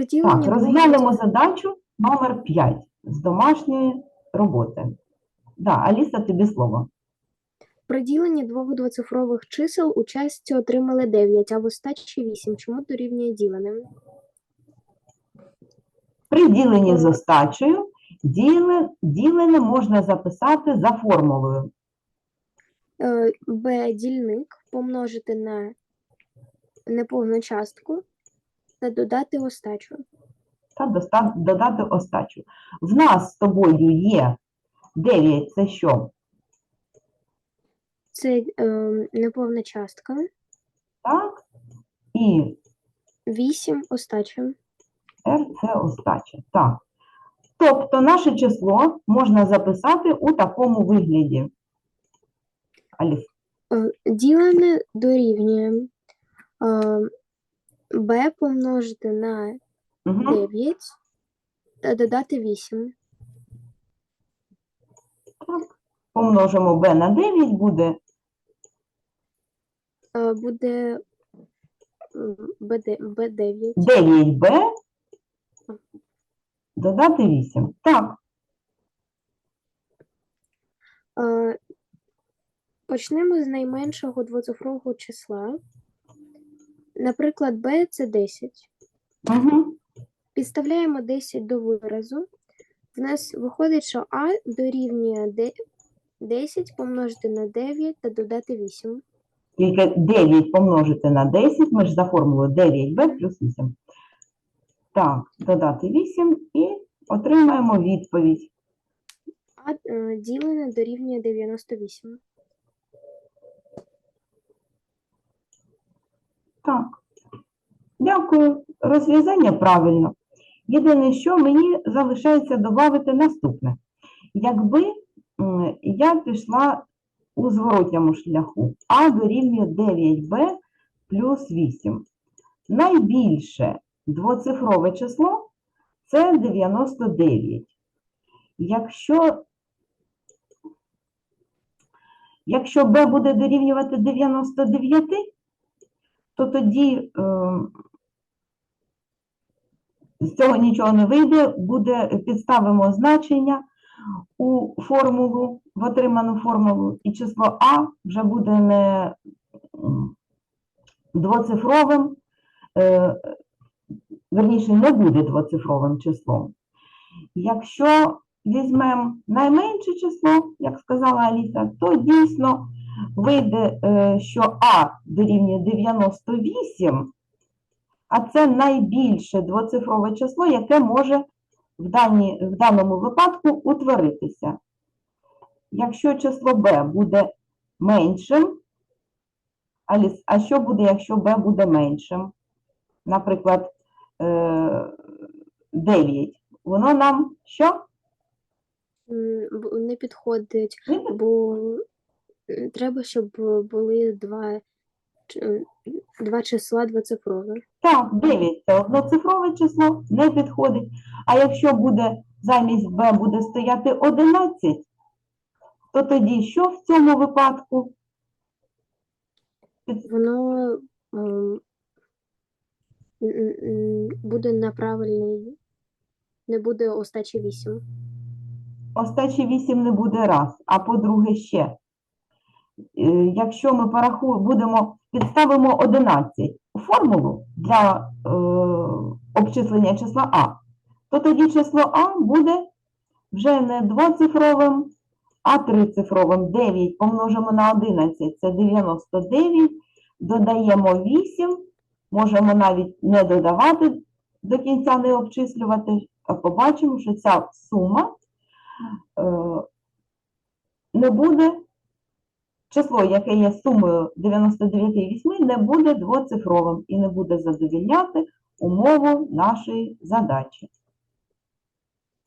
Приділення Так, розглянемо задачу номер 5 з домашньої роботи. Да, Аліса, тобі слово. При діленні двох двоцифрових чисел у часті отримали 9, а в остачі 8. Чому дорівнює діленим? При діленні з остачею діле, ділене можна записати за формулою. Е, Б дільник помножити на неповну частку та додати остачу. та доста- додати остачу. В нас з тобою є 9, це що? Це е, неповна частка. Так? І 8 остача. R – це остача. Так. Тобто наше число можна записати у такому вигляді. Аліс, Е, Ділене дорівнює е, b помножити на угу. 9 та додати 8. так. помножимо b на 9, буде Е, Буде м, BD B9. 9b додати 8. Так, Е, Почнемо з найменшого двоцифрового числа. Наприклад, b це 10. угу. Підставляємо 10 до виразу. В нас виходить, що а дорівнює 10 помножити на 9 та додати 8. тільки 9 помножити на 10, ми ж за формулою 9b плюс 8. Так, додати 8 і отримаємо відповідь. А е, ділене дорівнює 98. Так. Дякую. Розв'язання правильно. Єдине, що мені залишається додати наступне. Якби я пішла у зворотньому шляху, а дорівнює 9b плюс 8. Найбільше двоцифрове число це 99. Якщо, якщо b буде дорівнювати 99, то тоді е, з цього нічого не вийде, буде, підставимо значення у формулу, в отриману формулу, і число А вже буде не двоцифровим, е, верніше, не буде двоцифровим числом. Якщо візьмемо найменше число, як сказала Аліса, то дійсно вийде, е, що А дорівнює 98, а це найбільше двоцифрове число, яке може в, дані, в даному випадку утворитися. Якщо число b буде меншим, а що буде, якщо b буде меншим? Наприклад, е, 9. Воно нам що? Не підходить, бо треба, щоб були два, е, два числа двоцифрових. Так, 9 це одноцифрове число, не підходить. А якщо буде замість b буде стояти 11, то тоді що в цьому випадку? Воно буде на правильний, не буде остачі 8. Остачі 8 не буде раз, а по-друге ще. Е, Якщо ми порахуємо, будемо, підставимо 11 у формулу для е, обчислення числа А, то тоді число А буде вже не двоцифровим, а трицифровим. 9 помножимо на 11 – це 99, додаємо 8, можемо навіть не додавати, до кінця не обчислювати, а побачимо, що ця сума е, не буде, число, яке є сумою 99 і 8, не буде двоцифровим і не буде задовільняти умову нашої задачі.